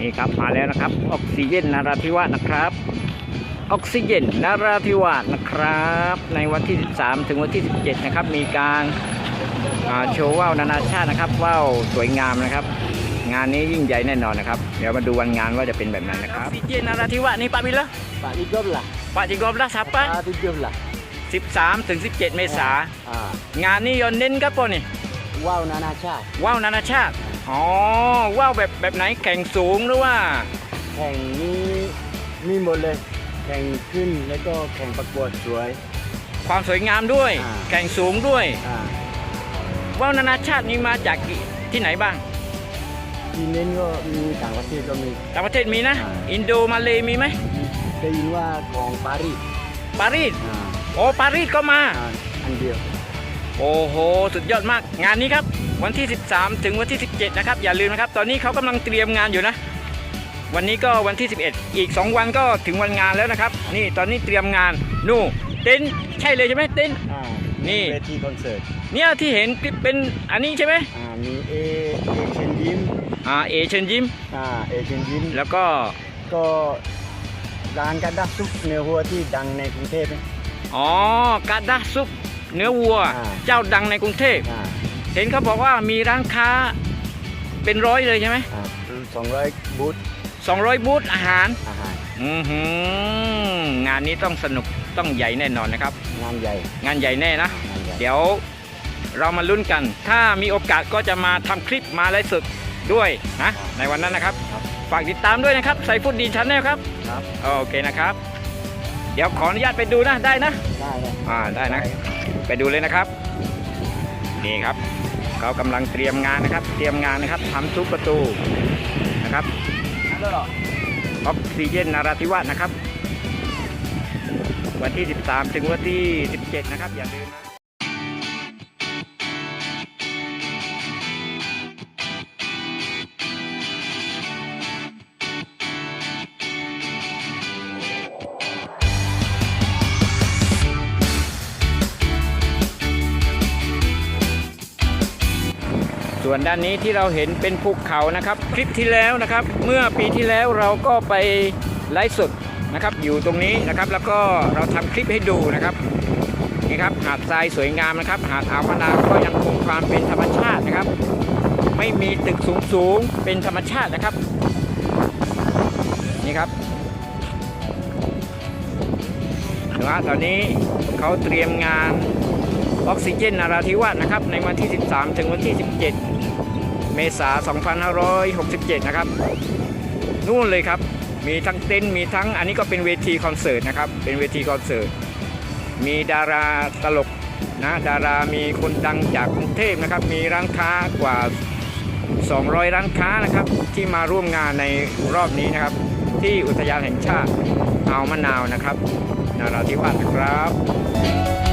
นี่ครับมาแล้วนะครับ ออกซิเจนนาราธิวาสนะครับ ออกซิเจนนาราธิวาสนะครับ ในวันที่ 13 ถึงวันที่ 17 นะครับ มีการอ่าโชว์ว่าวนานาชาตินะครับว่าวสวยงามนะครับ งานนี้ยิ่งใหญ่แน่นอนนะครับ เดี๋ยวมาดูวันงานว่าจะเป็นแบบไหนนะครับออกซิเจนนาราธิวาสนี่ปาบิลละ Pak Igom lah. Pak Jigom lah siapa Pak Igom lah. 13ถึง17 เมษา Ah, งานนี้ยนเน้นครับปอนี่ wow Nana Cha. ว่าวนานาชาติ อ๋อว่าวแบบแบบไหนแข่งสูงหรือว่า แข่งนี้มีหมดเลย แข่งขึ้นแล้วก็แข่งประกวดสวย ความสวยงามด้วย อ่า แข่งสูงด้วย อ่าว่าวนานาชาตินี้มาจากกี่ที่ไหนบ้าง ที่เน้นก็มีต่างประเทศก็มี ต่างประเทศมีนะ อ่า อินโดมาเลมีไหมได้ยินว่าของปารีสปารีสอ่าโอ้ปารีสก็มาอ่าอันเดียว โอ้โห สุดยอดมาก งานนี้ครับ วันที่ 13 ถึงวันที่ 17 นะครับ อย่าลืมนะครับ ตอนนี้เขากำลังเตรียมงานอยู่นะ วันนี้ก็วันที่ 11 อีก 2 วันก็ถึงวันงานแล้วนะครับ นี่ตอนนี้เตรียมงานนู่นเต็นท์ใช่เลยใช่ไหมเต็นท์อ่านี่เวทีคอนเสิร์ตเนี่ยที่เห็นคลิปเป็นอันนี้ใช่ไหมอ่ามีเอเอเชนยิ้มอ่าเอเชิญยิ้มอ่าเอเชนยิ้มแล้วก็ก็ร้านกระดาษซุปเนื้อวัวที่ดังในกรุงเทพนะอ๋อกาดาซุป เนื้อวัวอ่า เจ้าดังในกรุงเทพ อ่าเห็นเขาบอกว่ามีร้านค้าเป็นร้อยเลยใช่ไหมอ่าสองร้อยบูธ200บูธอาหาร อาหารอือหืองานนี้ต้องสนุกต้องใหญ่แน่นอนนะครับ งานใหญ่งานใหญ่แน่นะ งานใหญ่เดี๋ยวเรามาลุ้นกัน ถ้ามีโอกาสก็จะมาทำคลิปมาไลฟ์สดด้วยนะในวันนั้นนะครับ ครับฝากติดตามด้วยนะครับ ใส่ฟุตดีชันแนลครับ ครับ โอเคนะครับเดี๋ยวขออนุญาตไปดูนะได้นะได้เลยอ่าได้นะ ไปดูเลยนะครับ นี่ครับเขากำลังเตรียมงานนะครับ เตรียมงานนะครับทำทุกประตูนะครับนั่นแล้วเหรอออกซิเจนนาราธิวาสนะครับ วันที่ 13 ถึงวันที่ 17 นะครับ อย่าลืมนะ ส่วนด้านนี้ที่เราเห็นเป็นภูเขานะครับ คลิปที่แล้วนะครับ เมื่อปีที่แล้วเราก็ไปไลฟ์สดนะครับ อยู่ตรงนี้นะครับ แล้วก็เราทำคลิปให้ดูนะครับนี่ครับหาดทรายสวยงามนะครับ หาดอ่าวมะนาวก็ยังคงความเป็นธรรมชาตินะครับ ไม่มีตึกสูงสูงเป็นธรรมชาตินะครับนี่ครับนไหมตอนนี้เขาเตรียมงาน ออกซิเจนนราธิวาสนะครับ ในวันที่ 13 ถึงวันที่ 17 เมษายน 2567 นะครับ นู่นเลยครับ มีทั้งเต็นมีทั้งอันนี้ก็เป็นเวทีคอนเสิร์ตนะครับ เป็นเวทีคอนเสิร์ต มีดาราตลกนะดารามีคนดังจากกรุงเทพนะครับ มีร้านค้ากว่า 200 ร้านค้านะครับ ที่มาร่วมงานในรอบนี้นะครับ ที่อุทยานแห่งชาติอ่าวมะนาวนะครับ นาราธิวาสนะครับ